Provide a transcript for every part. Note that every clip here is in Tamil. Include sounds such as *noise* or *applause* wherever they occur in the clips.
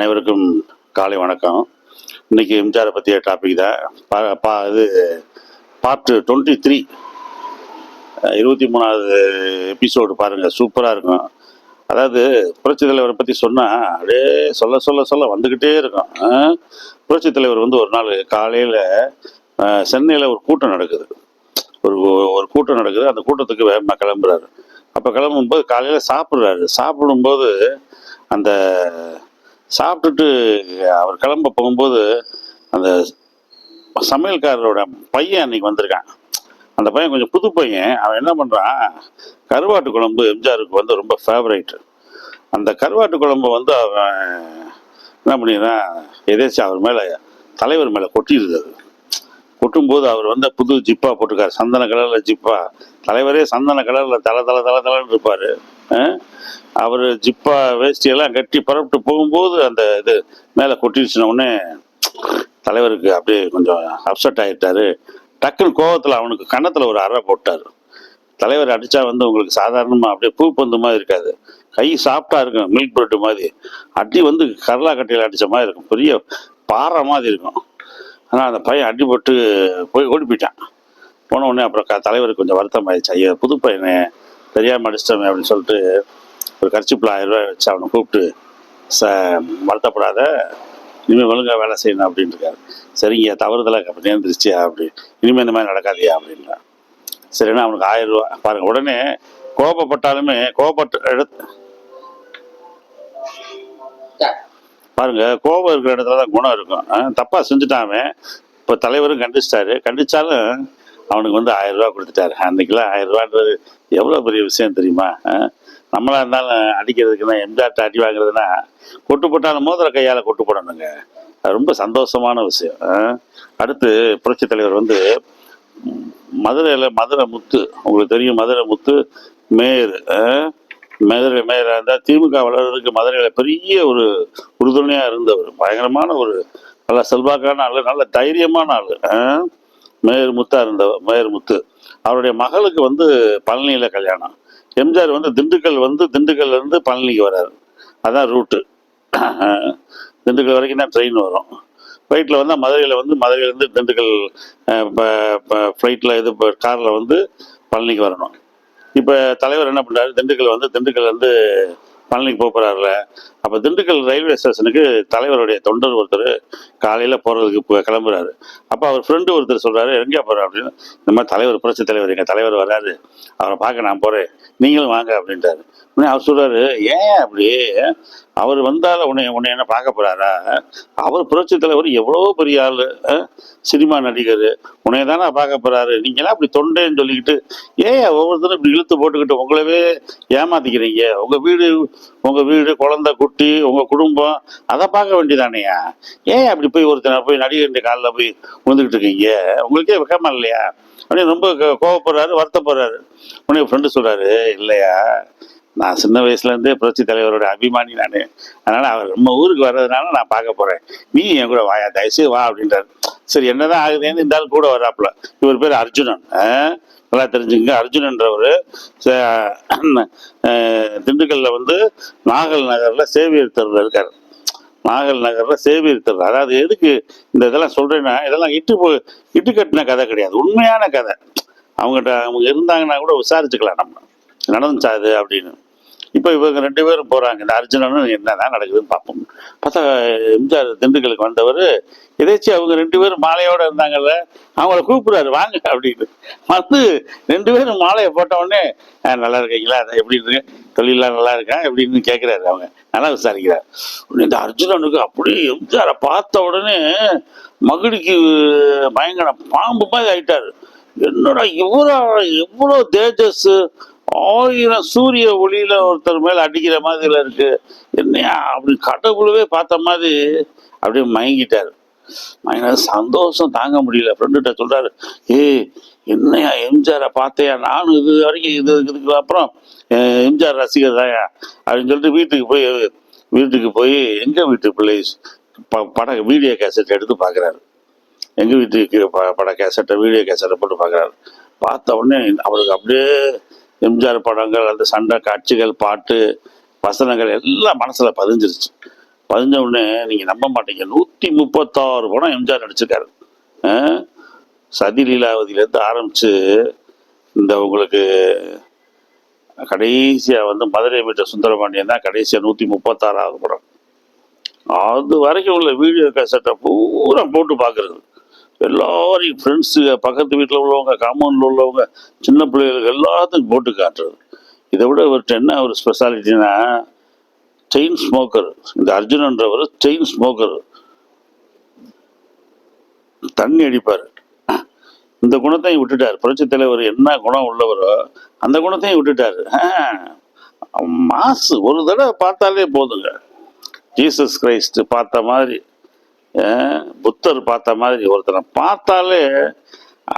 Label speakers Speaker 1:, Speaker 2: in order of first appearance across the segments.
Speaker 1: அனைவருக்கும் காலை வணக்கம். இன்னைக்கு எம்ஜிஆரை பற்றிய டாபிக் தான். பா பா இது பார்ட் டுவெண்ட்டி த்ரீ இருபத்தி மூணாவது எபிசோடு பாருங்கள் சூப்பராக இருக்கும். அதாவது புரட்சி தலைவரை பற்றி சொன்னால் அப்படியே சொல்ல சொல்ல சொல்ல வந்துக்கிட்டே இருக்கும். புரட்சி தலைவர் வந்து ஒரு நாள் காலையில் சென்னையில் ஒரு கூட்டம் நடக்குது. ஒரு ஒரு கூட்டம் நடக்குது. அந்த கூட்டத்துக்கு வேகமாக கிளம்புறாரு. அப்போ கிளம்பும்போது காலையில் சாப்பிட்றாரு. சாப்பிடும்போது அந்த சாப்பிட்டுட்டு அவர் கிளம்ப போகும்போது அந்த சமையல்காரரோட பையன் அன்னைக்கு வந்திருக்கான். அந்த பையன் கொஞ்சம் புது பையன். அவன் என்ன பண்ணுறான் கருவாட்டு குழம்பு எம்ஜிஆருக்கு வந்து ரொம்ப ஃபேவரைட்டு அந்த கருவாட்டு குழம்பு வந்து அவன் என்ன பண்ணிடுறான்? எதேச்சும் அவர் மேலே தலைவர் மேலே கொட்டிடுது அது. கொட்டும்போது அவர் வந்து புது ஜிப்பா போட்டிருக்காரு. சந்தன கலரில் ஜிப்பா. தலைவரே சந்தன கலரில் தலை தலை தலை தலைன்னு இருப்பார். அவர் ஜிப்பா வேஷ்டியெல்லாம் கட்டி பரப்பிட்டு போகும்போது அந்த இது மேலே கொட்டிடுச்சுனோடனே தலைவருக்கு அப்படியே கொஞ்சம் அப்செட் ஆகிட்டாரு டக்குன்னு கோவத்தில் அவனுக்கு கன்னத்தில் ஒரு அறை போட்டார். தலைவர் அடித்தா வந்து உங்களுக்கு சாதாரணமாக அப்படியே பூ பந்து மாதிரி இருக்காது. கை சாஃப்டா இருக்கும் மில்க் பிரெட் மாதிரி. அடி வந்து கரலா கட்டையில் அடித்த மாதிரி இருக்கும். பெரிய பாறை மாதிரி இருக்கும். ஆனால் அந்த பையன் அடிபட்டு போய் ஓடி போயிட்டான். போன உடனே அப்புறம் க- தலைவருக்கு கொஞ்சம் வருத்தம் ஆயிடுச்சு ஐயா புது பையனே தெரியாமல் அடிச்சிட்டோமே அப்படின்னு சொல்லிட்டு ஒரு கர்ச்சிப்பில் ஆயிரம் ரூபாய் வச்சு அவனை கூப்பிட்டு ச வருத்தப்படாத இனிமேல் ஒழுங்காக வேலை செய்யணும் அப்படின்னு இருக்காரு சரிங்க தவறுதலாக அப்படி நேர்ந்துருச்சியா? அப்படி. இனிமேல் இந்த மாதிரி நடக்காதியா? அப்படின்றான் சரின்னா அவனுக்கு ஆயிரம் ரூபா. பாருங்க உடனே கோபப்பட்டாலுமே கோபப்பட்ட எடுத்து பாருங்க கோபம் இருக்கிற இடத்துல தான் குணம் இருக்கும். தப்பாக செஞ்சுட்டாமே இப்போ தலைவரும் கண்டிச்சிட்டாரு. கண்டிச்சாலும் அவனுக்கு வந்து ஆயிரம் ரூபா கொடுத்துட்டாரு. அன்னைக்கெல்லாம் ஆயிரம் ரூபான்றது எவ்வளோ பெரிய விஷயம் தெரியுமா? அஹ் நம்மளா இருந்தாலும் அடிக்கிறதுக்குன்னா எம்ஜிஆர்ட்ட அடி வாங்குறதுன்னா கொட்டு போட்டாலும் மோதிர கையால் கொட்டு போடணுங்க. அது ரொம்ப சந்தோஷமான விஷயம். அடுத்து புரட்சி தலைவர் வந்து மதுரையில் மதுரை முத்து உங்களுக்கு தெரியும் மதுரை முத்து மேயர். மதுரை மேயராக இருந்தால் திமுக வளர்றதுக்கு மதுரையில் பெரிய ஒரு உறுதுணையாக இருந்தவர். பயங்கரமான ஒரு நல்ல செல்வாக்கான ஆள் நல்ல தைரியமான ஆள். மேயர் முத்தா இருந்த மேயர் முத்து அவருடைய மகளுக்கு வந்து பழனியில் கல்யாணம். எம்ஜிஆர் வந்து திண்டுக்கல் வந்து திண்டுக்கல்ல இருந்து பழனிக்கு வராரு. அதான் ரூட்டு. *clears throat* திண்டுக்கல் வரைக்கும் தான் ட்ரெயின் வரும். ஃப்ளைட்டில் வந்தால் மதுரையில் வந்து மதுரையிலேருந்து திண்டுக்கல் ஃப்ளைட்டில் இது காரில் வந்து பழனிக்கு வரணும். இப்போ தலைவர் என்ன பண்ணுறாரு திண்டுக்கல் வந்து திண்டுக்கல் வந்து பழனிக்கு போக போகிறாருல அப்போ திண்டுக்கல் ரயில்வே ஸ்டேஷனுக்கு தலைவருடைய தொண்டர் ஒருத்தர் காலையில் போகிறதுக்கு இப்போ கிளம்புறாரு. அப்போ அவர் ஃப்ரெண்டு ஒருத்தர் சொல்கிறாரு எங்கே போகிறார் அப்படின்னு. இந்த மாதிரி தலைவர் புரட்சி தலைவர் எங்கள் தலைவர் வராரு. அவரை பார்க்க நான் போகிறேன் நீங்களும் வாங்க அப்படின்ட்டாரு. உடனே அவர் சொல்றாரு ஏன் அப்படி? அவர் வந்தால் உன்னை உன்னை என்ன பார்க்க போகிறாரா அவர் புரட்சி தலைவர் எவ்வளோ பெரிய ஆள் சினிமா நடிகர். உன்னை தானே பார்க்க போகிறாரு நீங்களாம் அப்படி தொண்டேன்னு சொல்லிக்கிட்டு ஏன் ஒவ்வொருத்தரும் இப்படி இழுத்து போட்டுக்கிட்டு உங்களவே ஏமாத்திக்கிறீங்க? உங்கள் வீடு உங்கள் வீடு குழந்தை குட்டி உங்கள் குடும்பம் அதை பார்க்க வேண்டியதானேயா ஏன் அப்படி போய் ஒருத்தனை போய் நடிகர் காலில் போய் விழுந்துக்கிட்டு இருக்கீங்க? உங்களுக்கே வெக்கமா இல்லையா? அப்படின்னு ரொம்ப கோவப்படுறாரு வருத்தப்படுறாரு. உடனே ஃப்ரெண்டு சொல்கிறாரு இல்லையா? நான் சின்ன வயசுலேருந்தே புரட்சி தலைவரோட அபிமானி நான். அதனால் அவர் நம்ம ஊருக்கு வர்றதுனால நான் பார்க்க போகிறேன் நீ என் கூட வாயா தயவுசெய்து வா அப்படின்றாரு. சரி என்னதான் ஆகுதுன்னு இந்த ஆள் கூட வர்றாப்புல? இவர் பேர் அர்ஜுனன். ஆ? நல்லா தெரிஞ்சுங்க அர்ஜுனன்றவர் திண்டுக்கல்ல வந்து நாகல் நகரில் சேவியர் தெருவில் இருக்கார். நாகல் நகரில் சேவியர் இருக்கிறது. அதாவது எதுக்கு இந்த இதெல்லாம் சொல்கிறேன்னா இதெல்லாம் இட்டு போ இட்டு கட்டின கதை கிடையாது. உண்மையான கதை. அவங்ககிட்ட அவங்க இருந்தாங்கன்னா கூட விசாரிச்சுக்கலாம் நம்ம. நடந்துச்சா அது அப்படின்னு. இப்போ இவங்க ரெண்டு பேரும் போகிறாங்க இந்த அர்ஜுனனும் என்னதான் நடக்குதுன்னு பார்ப்போம். பார்த்தா எம்ஜிஆர் திண்டுக்கலுக்கு வந்தவர் எதாச்சும் அவங்க ரெண்டு பேரும் மாலையோட இருந்தாங்கல்ல அவங்கள கூப்பிடுறாரு வாங்க அப்படின்னு. வந்து ரெண்டு பேரும் மாலையை போட்ட உடனே நல்லா இருக்கீங்களா? எப்படி இருக்கு? தொழிலாம் நல்லா இருக்கான் எப்படின்னு கேட்குறாரு அவங்க. நல்லா விசாரிக்கிறார். உடனே இந்த அர்ஜுனனுக்கு அப்படியே எம்ஜிஆரை பார்த்த உடனே மகிழ்ச்சி பயங்கர பாம்பு மாதிரி ஆயிட்டாரு. என்னடா இவ்வளோ எவ்வளோ தேஜஸ் ஆயிரம் சூரிய ஒளியில ஒருத்தர் மேல அடிக்கிற மாதிரி இருக்கு. என்னையா? அப்படி கடவுளவே பார்த்த மாதிரி அப்படியே மயங்கிட்டார். மயங்க சந்தோஷம் தாங்க முடியல. ஃப்ரெண்டுகிட்ட சொல்றாரு ஏய் என்னையா எம்ஜிஆரை பார்த்தையா? நானும் இது வரைக்கும் இது இதுக்கு அப்புறம் எம்ஜிஆர் ரசிகர் தாயா அப்படின்னு சொல்லிட்டு வீட்டுக்கு போய் வீட்டுக்கு போய் எங்க வீட்டு பிள்ளை ப பட வீடியோ கேசட் எடுத்து பார்க்குறாரு எங்கள் வீட்டுக்கு ப- பட கேசட்டை வீடியோ கேசட்டை போட்டு பார்க்குறாரு பார்த்த உடனே அவருக்கு அப்படியே எம்ஜிஆர் படங்கள் அந்த சண்டை காட்சிகள் பாட்டு வசனங்கள் எல்லாம் மனசில் பதிஞ்சிருச்சு. பதிஞ்ச உடனே நீங்கள் நம்ப மாட்டீங்க. நூற்றி முப்பத்தாறு படம் எம்ஜிஆர் நடிச்சிருக்காரு. சதிலீலாவதியிலேருந்து சதி லீலாவதியிலேருந்து இந்த உங்களுக்கு கடைசியாக வந்து மதுரை பெற்ற சுந்தரபாண்டியன் தான் கடைசியாக நூற்றி முப்பத்தாறாவது படம். அது வரைக்கும் உள்ள வீடியோ கேசட்டை பூரா போட்டு பார்க்குறது எல்லாரையும் ஃப்ரெண்ட்ஸு பக்கத்து வீட்டில் உள்ளவங்க காம்பவுண்டில் உள்ளவங்க சின்ன பிள்ளைகளுக்கு எல்லாத்துக்கும் போட்டு காட்டுறது. இதை விட இவர்கிட்ட என்ன ஒரு ஸ்பெஷாலிட்டினா செயின் ஸ்மோக்கர் இந்த அர்ஜுனன்றவர் செயின் ஸ்மோக்கர் தண்ணி அடிப்பார். இந்த குணத்தையும் விட்டுட்டார். புரட்சி தலைவர் என்ன குணம் உள்ளவரோ அந்த குணத்தையும் விட்டுட்டாரு. ஆ, மாசு. ஒரு தடவை பார்த்தாலே போதுங்க. ஜீசஸ் கிரைஸ்ட் பார்த்த மாதிரி. புத்தர் பார்த்த மாதிரி ஒருத்தனை பார்த்தாலே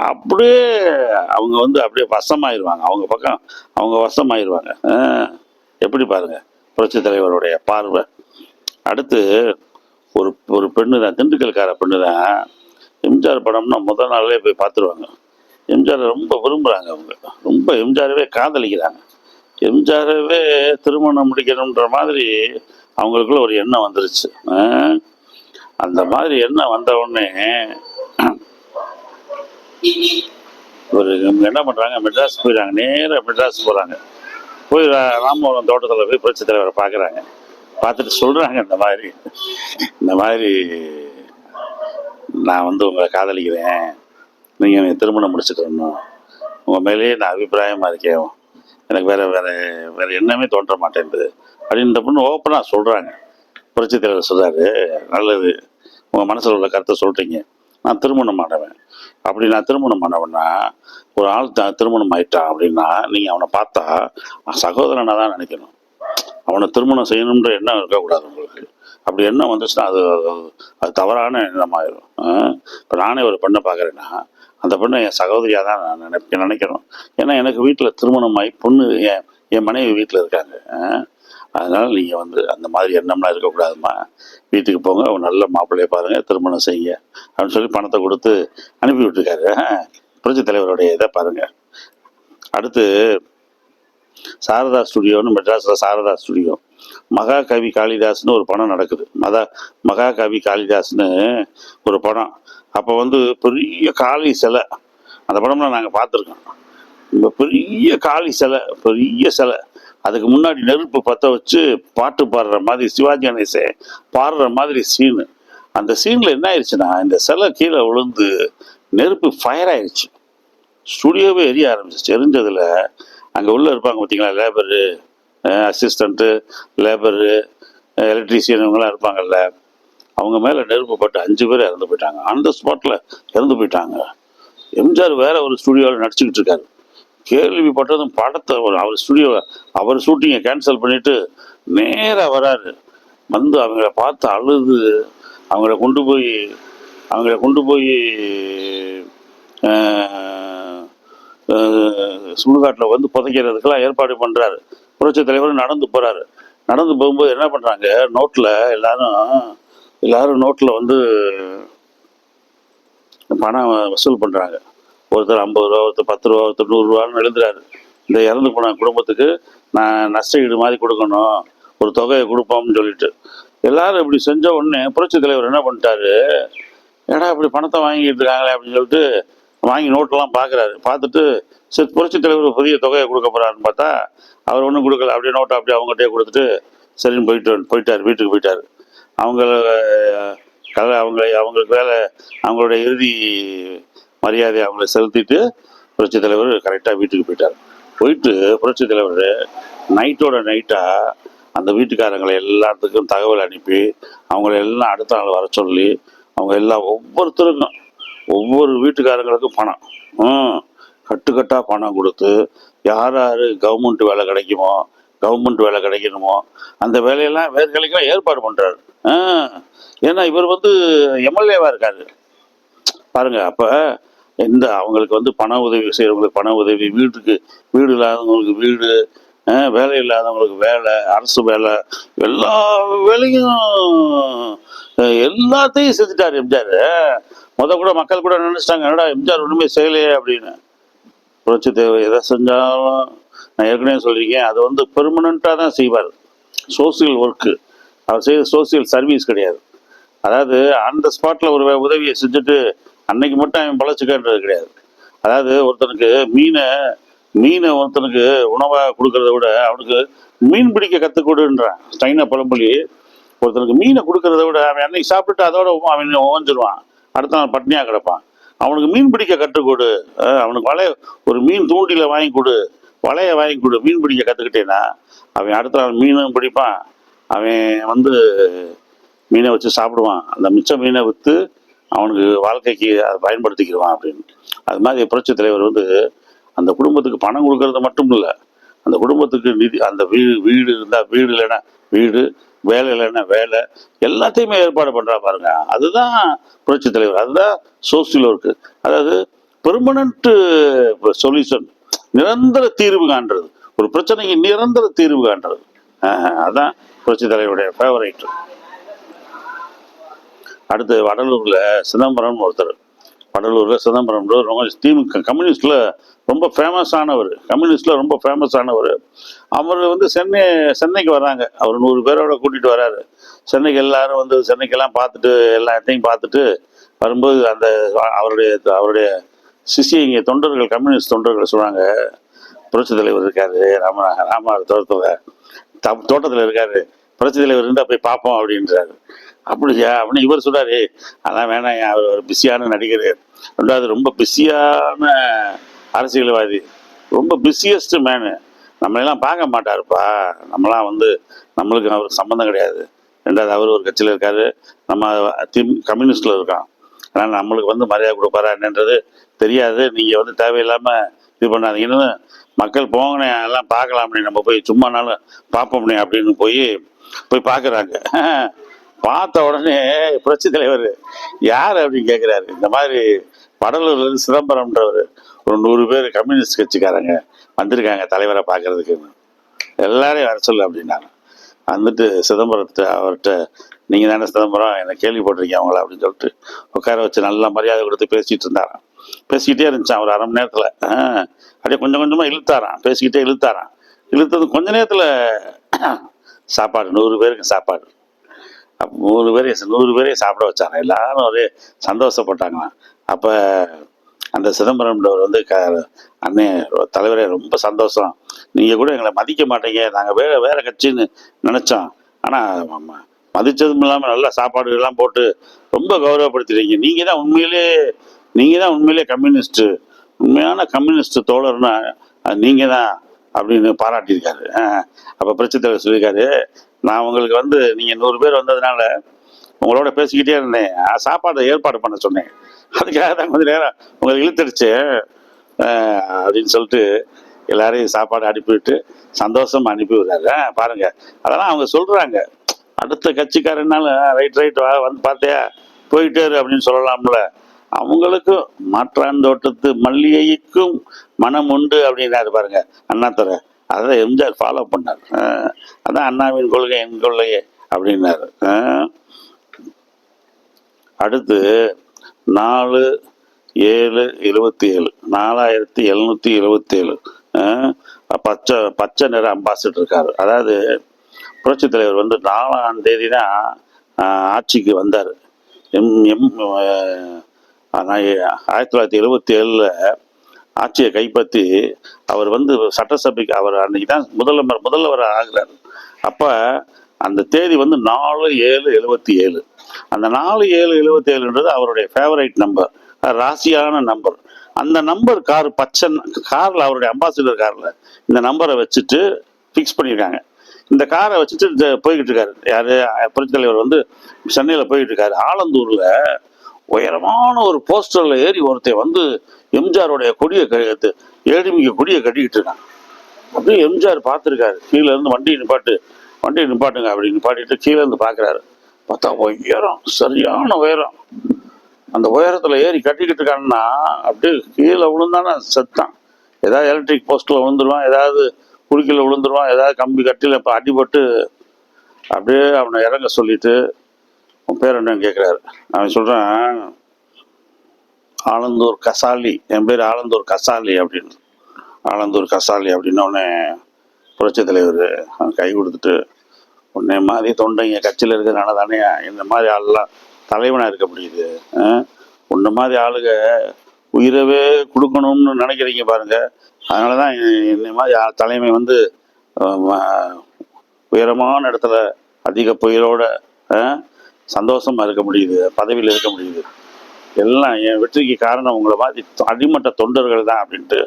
Speaker 1: அப்படியே அவங்க வந்து அப்படியே வசமாயிருவாங்க. அவங்க பக்கம் அவங்க வசமாயிருவாங்க. எப்படி பாருங்க புரட்சி தலைவருடைய பார்வை. அடுத்து ஒரு ஒரு பெண்ணு தான் திண்டுக்கல்கார பெண்ணு தான் எம்ஜிஆர் படம்னா முதல் நாளே போய் பார்த்துருவாங்க. எம்ஜிஆர் ரொம்ப விரும்புகிறாங்க அவங்க. ரொம்ப எம்ஜிஆரவே காதலிக்கிறாங்க. எம்ஜிஆரவே திருமணம் முடிக்கணுன்ற மாதிரி அவங்களுக்குள்ள ஒரு எண்ணம் வந்துருச்சு. அந்த மாதிரி எண்ணம் வந்த உடனே ஒரு என்ன பண்ணுறாங்க மெட்ராஸ் போயிடுறாங்க நேராக மெட்ராஸ் போகிறாங்க போய் ராமபுரம் தோட்டத்தில் போய் புரட்சி தலைவரை பார்க்குறாங்க பார்த்துட்டு சொல்கிறாங்க இந்த மாதிரி இந்த மாதிரி நான் வந்து உங்களை காதலிக்கிறேன். நீங்கள் திருமணம் திருமணம் முடிச்சுக்கணும் உங்கள் மேலேயே நான் அபிப்பிராயமாக இருக்கேன். எனக்கு வேற வேற வேற எண்ணமே தோன்ற மாட்டேங்குது. அப்படின்னு இந்த பொண்ணு ஓப்பனாக சொல்கிறாங்க புரட்சி தலைவர் சொல்கிறாரு நல்லது. உங்கள் மனசில் உள்ள கருத்தை சொல்கிறீங்க நான் திருமணம் ஆனவன். அப்படி நான் திருமணம் ஆனவன்னா ஒரு ஆள் த திருமணம் ஆயிட்டான் அப்படின்னா நீங்கள் அவனை பார்த்தா சகோதரனாக தான் நினைக்கணும். அவனை திருமணம் செய்யணுன்ற எண்ணம் இருக்கக்கூடாது உங்களுக்கு. அப்படி எண்ணம் வந்துச்சுன்னா அது அது- தவறான எண்ணமாயிரும் இப்போ நானே ஒரு பெண்ணை பார்க்குறேன்னா அந்த பெண்ணை என் சகோதரியாக தான் நான் நினைப்பேன் நினைக்கிறோம் ஏன்னா எனக்கு வீட்டில் திருமணம் ஆகி பொண்ணு என் என் மனைவி வீட்டில் இருக்காங்க. அதனால் நீங்கள் வந்து அந்த மாதிரி எண்ணம்லாம் இருக்கக்கூடாதும்மா. வீட்டுக்கு போங்க ஒரு நல்ல மாப்பிள்ளையை பாருங்கள் திருமணம் செய்யுங்க அப்படின்னு சொல்லி பணத்தை கொடுத்து அனுப்பி விட்டுருக்காரு. புரட்சி தலைவருடைய இதை பாருங்கள் அடுத்து சாரதா ஸ்டுடியோன்னு மெட்ராஸில் சாரதா ஸ்டுடியோ. மகாகவி காளிதாஸ்னு ஒரு படம் நடக்குது. மதா மகாகவி காளிதாஸ்னு ஒரு படம். அப்போ வந்து பெரிய காளி சிலை. அந்த படம்லாம் நாங்கள் பார்த்துருக்கோம். இந்த பெரிய காளி சிலை பெரிய சிலை. அதுக்கு முன்னாடி நெருப்பு பற்ற வச்சு பாட்டு பாடுற மாதிரி சிவாஜி கணேசன் பாடுற மாதிரி சீனு. அந்த சீனில் என்ன ஆயிடுச்சுன்னா இந்த சிலை கீழே விழுந்து நெருப்பு ஃபயர் ஆயிடுச்சு ஸ்டுடியோவே எரிய ஆரம்பிச்சிச்சு. எரிஞ்சதில் அங்கே உள்ளே இருப்பாங்க பார்த்தீங்களா லேபரு அசிஸ்டண்ட்டு லேபரு எலக்ட்ரீஷியன் இவங்கெல்லாம் இருப்பாங்கல்ல அவங்க மேலே நெருப்பு பட்டு அஞ்சு பேர் இறந்து போயிட்டாங்க. அந்த ஸ்பாட்டில் இறந்து போயிட்டாங்க. எம்ஜிஆர் வேற ஒரு ஸ்டுடியோவில் நடிச்சுக்கிட்டு இருக்காரு. கேள்விப்பட்டதும் படத்தை ஒரு அவர் ஸ்டுடியோ அவர் ஷூட்டிங்கை கேன்சல் பண்ணிவிட்டு நேராக வராரு. வந்து அவங்கள பார்த்து அழுது அவங்கள கொண்டு போய் அவங்கள கொண்டு போய் சுடுகாட்டில் வந்து புதைக்கிறதுக்கெல்லாம் ஏற்பாடு பண்ணுறாரு புரட்சி தலைவர் நடந்து போகிறாரு நடந்து போகும்போது என்ன பண்ணுறாங்க நோட்டில் எல்லாரும் எல்லாரும் நோட்டில் வந்து பணம் வசூல் பண்ணுறாங்க ஒருத்தர் ஐம்பது ரூபா ஒருத்தர் பத்து ரூபா ஒருத்தர் நூறுரூவான்னு எழுதுறாரு. இந்த இறந்து போன குடும்பத்துக்கு நான் நஷ்ட ஈடு மாதிரி கொடுக்கணும். ஒரு தொகையை கொடுப்போம்னு சொல்லிட்டு. எல்லாரும் இப்படி செஞ்ச உடனே புரட்சி தலைவர் என்ன பண்ணிட்டாரு? ஏடா இப்படி பணத்தை வாங்கிட்டு இருக்காங்களே அப்படின்னு சொல்லிட்டு வாங்கி நோட்டெல்லாம் பார்க்குறாரு பார்த்துட்டு சரி புரட்சி தலைவர் புதிய பெரிய தொகையை கொடுக்க போகிறாருன்னு பார்த்தா அவர் ஒன்றும் கொடுக்கல. அப்படியே நோட்டை அப்படியே அவங்ககிட்டயே கொடுத்துட்டு சரின்னு போயிட்டு போயிட்டார் வீட்டுக்கு போயிட்டார். அவங்கள கலை அவங்க அவங்களுக்கு வேலை அவங்களுடைய இறுதி மரியாதை அவங்கள செலுத்திட்டு புரட்சி தலைவர் கரெக்டாக வீட்டுக்கு போயிட்டார். போயிட்டு புரட்சி தலைவர் நைட்டோட நைட்டாக அந்த வீட்டுக்காரங்களை எல்லாத்துக்கும் தகவல் அனுப்பி அவங்கள எல்லாம் அடுத்த நாள் வர சொல்லி அவங்க எல்லாம் ஒவ்வொருத்தருக்கும் ஒவ்வொரு வீட்டுக்காரங்களுக்கும் பணம். ம். கட்டுக்கட்டாக பணம் கொடுத்து யார் யார் கவர்மெண்ட் வேலை கிடைக்குமோ கவர்மெண்ட் வேலை கிடைக்கணுமோ அந்த வேலையெல்லாம் வேறு வேலைக்கெல்லாம் ஏற்பாடு பண்ணுறாரு ஆ. ஏன்னா இவர் வந்து எம்எல்ஏவாக இருக்காரு. பாருங்கள் அப்போ எந்த அவங்களுக்கு வந்து பண உதவி செய்கிறவங்களுக்கு பண உதவி வீட்டுக்கு வீடு இல்லாதவங்களுக்கு வீடு வேலை இல்லாதவங்களுக்கு வேலை அரசு வேலை எல்லா வேலையும் எல்லாத்தையும் செஞ்சுட்டார் எம்ஜிஆர். முத கூட மக்கள் கூட நினைச்சிட்டாங்க என்னடா எம்ஜிஆர் ஒன்றுமே செய்யலையே அப்படின்னு. புரட்சி தேவை எதை செஞ்சாலும் நான் ஏற்கனவே சொல்லியிருக்கேன் அது வந்து பெர்மனண்ட்டாக தான் செய்வார். சோசியல் ஒர்க்கு அவர் செய்த சோசியல் சர்வீஸ் கிடையாது. அதாவது அந்த ஸ்பாட்டில் ஒரு உதவியை செஞ்சுட்டு அன்னைக்கு மட்டும் அவன் பழச்சிக்கன்றது கிடையாது. அதாவது ஒருத்தனுக்கு மீனை மீனை ஒருத்தனுக்கு உணவாக கொடுக்கறத விட அவனுக்கு மீன் பிடிக்க கற்றுக்கொடுன்றான் சைனா ஒருத்தனுக்கு மீனை கொடுக்கறத விட அவன் அன்னைக்கு சாப்பிட்டுட்டு அதோட அவன் ஓஞ்சிருவான். அடுத்த நாள் பட்னியாக கிடப்பான். அவனுக்கு மீன் பிடிக்க கற்றுக்கொடு அவனுக்கு வலைய ஒரு மீன் தூண்டில வாங்கி கொடு. வலையை வாங்கி கொடு. மீன் பிடிக்க கற்றுக்கிட்டேன்னா அவன் அடுத்த நாள் மீனும் பிடிப்பான். அவன் வந்து மீனை வச்சு சாப்பிடுவான். அந்த மிச்ச மீனை விற்று அவனுக்கு வாழ்க்கைக்கு அதை பயன்படுத்திக்கிடுவான் அப்படின்னு அது மாதிரி புரட்சி தலைவர் வந்து அந்த குடும்பத்துக்கு பணம் கொடுக்கறது மட்டும் இல்லை. அந்த குடும்பத்துக்கு நிதி அந்த வீடு வீடு இருந்தால் வீடு இல்லைன்னா வீடு வேலை இல்லைன்னா வேலை எல்லாத்தையுமே ஏற்பாடு பண்ணுறா பாருங்க. அதுதான் புரட்சி தலைவர். அதுதான் சோசியல் ஒர்க்கு அதாவது பெர்மனண்ட் சொல்யூஷன் நிரந்தர தீர்வு காண்றது. ஒரு பிரச்சனைக்கு நிரந்தர தீர்வு காண்றது. அதுதான் அதான் புரட்சி தலைவருடைய ஃபேவரைட் அடுத்து வடலூரில் சிதம்பரம் ஒருத்தர். வடலூரில் சிதம்பரம் ரொம்ப திமுக கம்யூனிஸ்டில் ரொம்ப ஃபேமஸ் ஆனவர். ரொம்ப ஃபேமஸ் ஆனவர். அவர் வந்து சென்னை சென்னைக்கு வராங்க. அவர் நூறு பேரோட கூட்டிகிட்டு வராரு. சென்னைக்கு எல்லாரும் வந்து சென்னைக்கெல்லாம் பார்த்துட்டு எல்லா இடத்தையும் பார்த்துட்டு வரும்போது அந்த அவருடைய அவருடைய சிசிங்க தொண்டர்கள் கம்யூனிஸ்ட் தொண்டர்கள் சொல்கிறாங்க புரட்சி தலைவர் இருக்காரு ராம ராமர் தோட்டத்தில் தோட்டத்தில் இருக்காரு. புரட்சி தலைவர் இருந்தால் போய் பார்ப்போம் அப்படின்றாரு. அப்படியா? அப்படின்னு இவர் சொல்கிறாரு அதெல்லாம் வேணாம் அவர் ஒரு பிஸியான நடிகர். ரெண்டாவது ரொம்ப பிஸியான அரசியல்வாதி. ரொம்ப பிஸியஸ்ட் மேனு. நம்மளெல்லாம் பார்க்க மாட்டாருப்பா. நம்மளாம் வந்து நம்மளுக்கு அவருக்கு சம்மந்தம் கிடையாது. ரெண்டாவது அவர் ஒரு கட்சியில் இருக்கார். நம்ம திம் கம்யூனிஸ்டில் இருக்கோம் ஆனால் நம்மளுக்கு வந்து மரியாதை கொடுப்பாரா என்னன்றது தெரியாது. நீங்கள் வந்து தேவையில்லாமல் இது பண்ணாதீங்கன்னு மக்கள் போங்கண்ணே எல்லாம் பார்க்கலாம்னே நம்ம போய் சும்மானாலும் பார்ப்போம்னே அப்படின்னு போய் போய் பார்க்குறாங்க. பார்த்த உடனே புரட்சி தலைவர் யார் அப்படின்னு கேட்குறாரு இந்த மாதிரி வடலூர்ல இருந்து சிதம்பரம்ன்றவர் ஒரு நூறு பேர் கம்யூனிஸ்ட் கட்சிக்காரங்க வந்திருக்காங்க தலைவரை பார்க்கறதுக்குன்னு எல்லாரையும் வர சொல்லு அப்படின்னாங்க வந்துட்டு சிதம்பரத்தை அவர்கிட்ட நீங்கள் தானே சிதம்பரம் என்னை கேள்விப்பட்டிருக்கீங்க அவங்கள அப்படின்னு சொல்லிட்டு உட்கார வச்சு நல்லா மரியாதை கொடுத்து பேசிகிட்டு இருந்தாராம். பேசிக்கிட்டே இருந்துச்சான் ஒரு அரை மணி நேரத்தில். அப்படியே கொஞ்சம் கொஞ்சமாக இழுத்தாராம் பேசிக்கிட்டே இழுத்தாராம். இழுத்தது கொஞ்ச நேரத்தில் சாப்பாடு நூறு பேருக்கு சாப்பாடு. நூறு பேரையும் நூறு பேரையும் சாப்பிட வச்சாங்க. எல்லாரும் ஒரே சந்தோஷப்பட்டாங்களாம் அப்போ அந்த சிதம்பரம்ன்றவர் வந்து க அண்ணே தலைவரே ரொம்ப சந்தோஷம். நீங்கள் கூட எங்களை மதிக்க மாட்டீங்க. நாங்கள் வேற வேற கட்சின்னு நினச்சோம். ஆனால் மதித்ததும் இல்லாமல் நல்ல சாப்பாடு எல்லாம் போட்டு ரொம்ப கௌரவப்படுத்திட்டீங்க. நீங்கள் தான் உண்மையிலே நீங்கள் தான் உண்மையிலே கம்யூனிஸ்ட்டு உண்மையான கம்யூனிஸ்ட் தோழர்னா அது நீங்கள் தான் அப்படின்னு பாராட்டியிருக்காரு. அப்போ பிரச்சனை தலைவர் சொல்லியிருக்காரு நான் உங்களுக்கு வந்து நீங்கள் நூறு பேர் வந்ததுனால உங்களோட பேசிக்கிட்டே இருந்தேன். சாப்பாடை சாப்பாடு ஏற்பாடு பண்ண சொன்னேன். அதுக்காக தான் கொஞ்சம் நேரம் உங்களை இழுத்துடுச்சு அப்படின்னு சொல்லிட்டு எல்லாரையும் சாப்பாடு அனுப்பிவிட்டு சந்தோஷம் அனுப்பி விடுறாரு பாருங்க. அதெல்லாம் அவங்க சொல்கிறாங்க அடுத்த கட்சிக்காரனாலும் ரைட் ரைட் வா வந்து பார்த்தியா போயிட்டே அப்படின்னு சொல்லலாம்ல. அவங்களுக்கும் மாற்றாந்தோட்டத்து மல்லிகைக்கும் மனம் உண்டு அப்படின்னாரு பாருங்க. அண்ணாத்தரை. அதை எம்ஜிஆர் ஃபாலோ பண்ணார். அதான் அண்ணாவின் கொள்கை என் கொள்கையே அப்படின்னாரு. அடுத்து நாலு ஏழு எழுபத்தி ஏழு நாலாயிரத்தி எழுநூத்தி எழுபத்தி ஏழு பச்சை பச்சை நிற அம்பாசிடர் இருக்கார். அதாவது புரட்சி தலைவர் வந்து நாலாம் தேதி தான் ஆஹ், ஆட்சிக்கு வந்தார். எம் எம் ஆனா, ஆயிரத்தி தொள்ளாயிரத்தி எழுபத்தி ஏழில் ஆட்சியை கைப்பற்றி அவர் வந்து சட்டசபைக்கு அவர் அன்னைக்கு தான் முதல்வர் முதல்வர் ஆகிறார். அப்போ அந்த தேதி வந்து நாலு ஏழு எழுபத்தி ஏழு. அந்த நாலு ஏழு எழுபத்தி ஏழுன்றது அவருடைய ஃபேவரைட் நம்பர் ராசியான நம்பர் அந்த நம்பர் கார் பச்சை காரில் அவருடைய அம்பாசிடர் காரில் இந்த நம்பரை வச்சுட்டு ஃபிக்ஸ் பண்ணியிருக்காங்க. இந்த காரை வச்சுட்டு போய்கிட்டு இருக்காரு. யார் புரட்சி தலைவர் வந்து சென்னையில் போய்கிட்டு இருக்காரு. ஆலந்தூரில் உயரமான ஒரு போஸ்டரில் ஏறி ஒருத்தன் வந்து எம்ஜிஆருடைய கொடியை கழித்து ஏழுமிக்க கொடியை கட்டிக்கிட்டு இருக்கான். அப்படியே எம்ஜிஆர் பார்த்துருக்காரு. கீழே இருந்து வண்டியை நிப்பாட்டு வண்டியை நிப்பாட்டுங்க அப்படி நிப்பாட்டிட்டு கீழே இருந்து பார்க்குறாரு. பார்த்தா உயரம் சரியான உயரம். அந்த உயரத்தில் ஏறி கட்டிக்கிட்டு இருக்கான்னா அப்படியே கீழே விழுந்தானா செத்தான். ஏதாவது எலக்ட்ரிக் போஸ்ட்டில் விழுந்துருவான் ஏதாவது குறுக்கில் விழுந்துருவான் ஏதாவது கம்பி கட்டியில் இப்போ அடிபட்டு அப்படியே அவனை இறங்க சொல்லிட்டு உன் பேர் என்னன்னு கேட்குறாரு அவன் சொல்கிறான் ஆலந்தூர் கசாலி. என் பேர் ஆலந்தூர் கசாலி அப்படின்னு. ஆலந்தூர் கசாலி அப்படின்னோடனே புரட்சி தலைவர் கை கொடுத்துட்டு உன்னை மாதிரி தொண்டைங்க கட்சியில் இருக்கிறனால தானே இந்த மாதிரி ஆள்லாம் தலைவனாக இருக்க முடியுது. ஆ? உன்னை மாதிரி ஆளுங்க உயிரவே கொடுக்கணும்னு நினைக்கிறீங்க பாருங்க. அதனால தான் இந்த மாதிரி ஆள் தலைமை வந்து உயரமான இடத்துல அதிக புயலோட சந்தோஷமாக சந்தோஷமா இருக்க முடியுது பதவியில் இருக்க முடியுது. எல்லாம் என் வெற்றிக்கு காரணம் உங்களை மாதிரி அடிமட்ட தொண்டர்கள் தான் அப்படின்ட்டு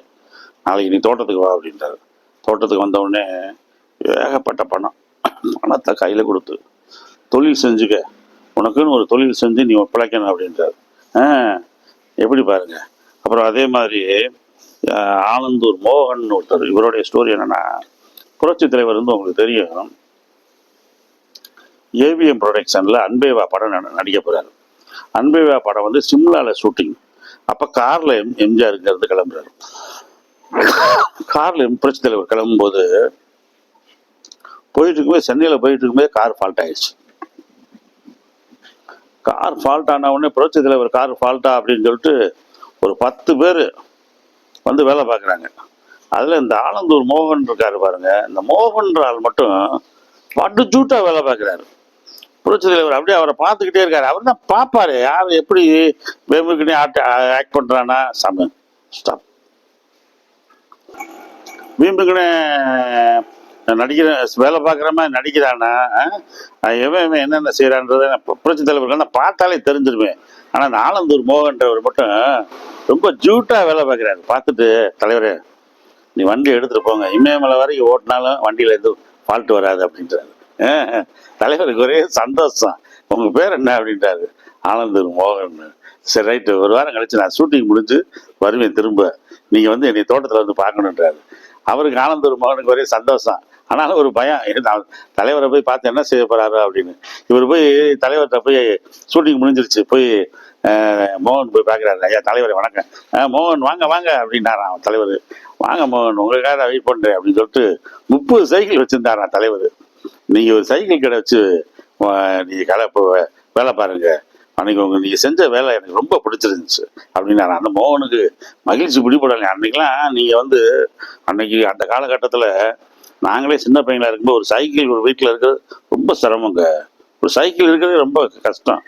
Speaker 1: நாளைக்கு நீ தோட்டத்துக்கு வா அப்படின்றாரு. தோட்டத்துக்கு வந்த உடனே ஏகப்பட்ட பணம் பணத்தை கையில் கொடுத்து தொழில் செஞ்சுக்க உனக்குன்னு ஒரு தொழில் செஞ்சு நீ பிழைக்கணும் அப்படின்றாரு. ஆ எப்படி பாருங்க. அப்புறம் அதே மாதிரி ஆனந்தூர் ஆலந்தூர் மோகன் ஒருத்தர் இவருடைய ஸ்டோரி என்னன்னா புரட்சி தலைவர் வந்து உங்களுக்கு தெரியும். ஏவிஎம் ப்ரொடக்ஷனில் அன்பேவா படம் நடிக்க போகிறாரு அன்பேவா படம் வந்து சிம்லாவில் ஷூட்டிங் அப்போ காரில் எம் எம்ஜிஆர் கிளம்புறாரு. காரில் புரட்சி தலைவர் கிளம்பும்போது போயிட்டு இருக்கும்போது சென்னையில் போயிட்டு இருக்கும்போது கார் ஃபால்ட் ஆயிடுச்சு. கார் ஃபால்ட் ஆன உடனே புரட்சி தலைவர் கார் ஃபால்ட்டா அப்படின்னு சொல்லிட்டு ஒரு பத்து பேர் வந்து வேலை பார்க்குறாங்க. அதில் இந்த ஆலந்தூர் மோகன் இருக்காரு பாருங்க. இந்த மோகன்ற ஆள் மட்டும் பட்டு ஜூட்டாக வேலை பார்க்குறாரு. புரட்சி தலைவர் அப்படியே அவரை பார்த்துக்கிட்டே இருக்காரு. அவர் தான் பார்ப்பாரு யார் எப்படி வேமுக்குனே ஆக்ட் ஆக்ட் பண்ணுறானா சம ஸ்டாப் வீம்புக்குனே நடிக்கிற வேலை பார்க்குற மாதிரி நடிக்கிறானா ஆ? எவன் இவன் என்னென்ன செய்கிறான்றதை புரட்சி தலைவர்கள் நான் பார்த்தாலே தெரிஞ்சிருவேன் ஆனால் இந்த ஆலந்தூர் மோகன்றவர் மட்டும் ரொம்ப ஜூட்டாக வேலை பார்க்குறாரு. பார்த்துட்டு தலைவரே நீ வண்டி எடுத்துகிட்டு போங்க. இமயமலை வரைக்கும் ஓட்டினாலும் வண்டியில் எதுவும் ஃபால்ட் வராது அப்படின்றாரு. ஆ, தலைவருக்கு ஒரே சந்தோஷம். உங்கள் பேர் என்ன அப்படின்றாரு. ஆனந்தூர் மோகன். சரி ரைட்டு. ஒரு வாரம் கழிச்சு நான் ஷூட்டிங் முடிஞ்சு வருவேன் திரும்ப. நீங்கள் வந்து என்னை தோட்டத்தில் வந்து பார்க்கணுன்றாரு அவருக்கு ஆனந்தூர் மோகனுக்கு ஒரே சந்தோஷம். ஆனாலும் ஒரு பயம். நான் தலைவரை போய் பார்த்து என்ன செய்ய போகிறாரு அப்படின்னு. இவர் போய் தலைவர்கிட்ட போய் ஷூட்டிங் முடிஞ்சிருச்சு. போய் மோகன் போய் பார்க்குறாரு. ஐயா தலைவரை வணக்கம். மோகன் வாங்க வாங்க அப்படின்னாராம் தலைவர். வாங்க மோகன் உங்களுக்காக வெயிட் பண்ணுறேன் அப்படின்னு சொல்லிட்டு முப்பது சைக்கிள் வச்சுருந்தாரான் தலைவர். நீங்கள் ஒரு சைக்கிள் கடை வச்சு நீங்கள் கடை இப்போ வேலை பாருங்க. அன்னைக்கு உங்க நீங்கள் செஞ்ச வேலை எனக்கு ரொம்ப பிடிச்சிருந்துச்சு. அப்படின்னாரு அந்த மோகனுக்கு மகிழ்ச்சி பிடிபடலை. அன்னைக்கெல்லாம் நீங்கள் வந்து அன்னைக்கு அந்த காலகட்டத்தில் நாங்களே சின்ன பையனாக இருக்கும்போது ஒரு சைக்கிள் ஒரு வீட்டில் இருக்கிறது ரொம்ப சிரமங்க. ஒரு சைக்கிள் இருக்கிறது ரொம்ப கஷ்டம்.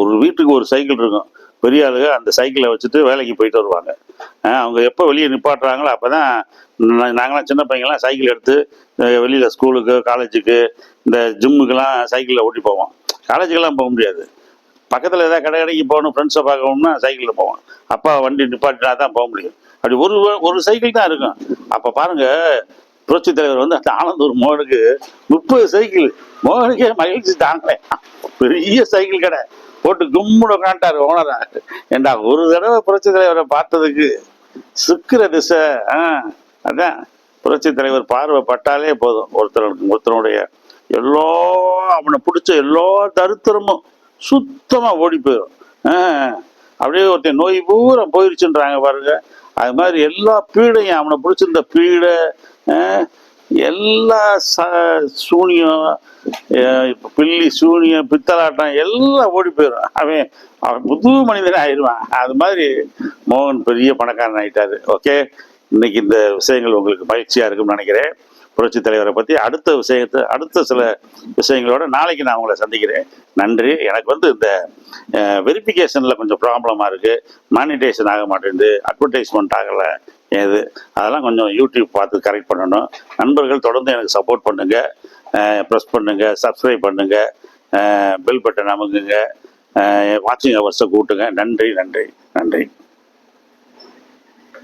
Speaker 1: ஒரு வீட்டுக்கு ஒரு சைக்கிள் இருக்கும். பெரிய ஆளுங்க அந்த சைக்கிளை வச்சுட்டு வேலைக்கு போயிட்டு வருவாங்க. அவங்க எப்போ வெளியே நிப்பாட்டுறாங்களோ அப்போ தான் நாங்களாம் சின்ன பையங்களாம் சைக்கிள் எடுத்து வெளியில் ஸ்கூலுக்கு காலேஜுக்கு இந்த ஜிம்முக்கெல்லாம் சைக்கிளில் ஓட்டி போவோம். காலேஜுக்கெல்லாம் போக முடியாது. பக்கத்தில் ஏதாவது கடை கடைக்கு போகணும் ஃப்ரெண்ட்ஸை பார்க்கணும்னா சைக்கிளில் போவோம். அப்பா வண்டி நிப்பாட்டினா தான் போக முடியும். அப்படி ஒரு ஒரு சைக்கிள் தான் இருக்கும். அப்போ பாருங்க புரட்சி தலைவர் வந்து அந்த ஆனந்தூர் மோகனுக்கு முப்பது சைக்கிள். மோகனுக்கே மகிழ்ச்சி தாங்களே. பெரிய சைக்கிள் கடை. போட்டு கும்முட காட்டாரு ஓனரா. ஏண்டா ஒரு தடவை புரட்சி தலைவரை பார்த்ததுக்கு சுக்கிர திசை ஆ. அதான் புரட்சி தலைவர் பார்வை பட்டாலே போதும். ஒருத்தருக்கு ஒருத்தனுடைய எல்லா அவனை பிடிச்ச எல்லா தருத்திரமும் சுத்தமாக ஓடி போயிடும் அப்படியே ஒருத்தன் நோய் பூரா போயிருச்சுன்றாங்க பாருங்க. அது மாதிரி எல்லா பீடையும் அவனை பிடிச்சிருந்த பீடை ஆ, எல்லா ச சூனியம் பில்லி சூனியம் பித்தலாட்டம் எல்லாம் ஓடி போயிடும் அவன் அவன் புது மனிதனே ஆயிடுவான் அது மாதிரி மோகன் பெரிய பணக்காரன் ஆயிட்டாரு. ஓகே? இன்னைக்கு இந்த விஷயங்கள் உங்களுக்கு பயிற்சியாக இருக்கும்னு நினைக்கிறேன். புரட்சி தலைவரை பற்றி அடுத்த விஷயத்தை அடுத்த சில விஷயங்களோட நாளைக்கு நான் உங்களை சந்திக்கிறேன். நன்றி. எனக்கு வந்து இந்த வெரிஃபிகேஷனில் கொஞ்சம் ப்ராப்ளமாக இருக்குது மானிடைசேஷன் ஆக மாட்டேங்குது. அட்வர்டைஸ்மெண்ட் ஆகலை. இது அதெல்லாம் கொஞ்சம் யூடியூப் பார்த்து கரெக்ட் பண்ணணும். நண்பர்கள் தொடர்ந்து எனக்கு சப்போர்ட் பண்ணுங்கள் ப்ரெஸ் பண்ணுங்கள் சப்ஸ்கிரைப் பண்ணுங்கள் பெல் பட்டன் அமுங்குங்க வாட்சிங் ஹவர்ஸை கூட்டுங்க. நன்றி நன்றி நன்றி.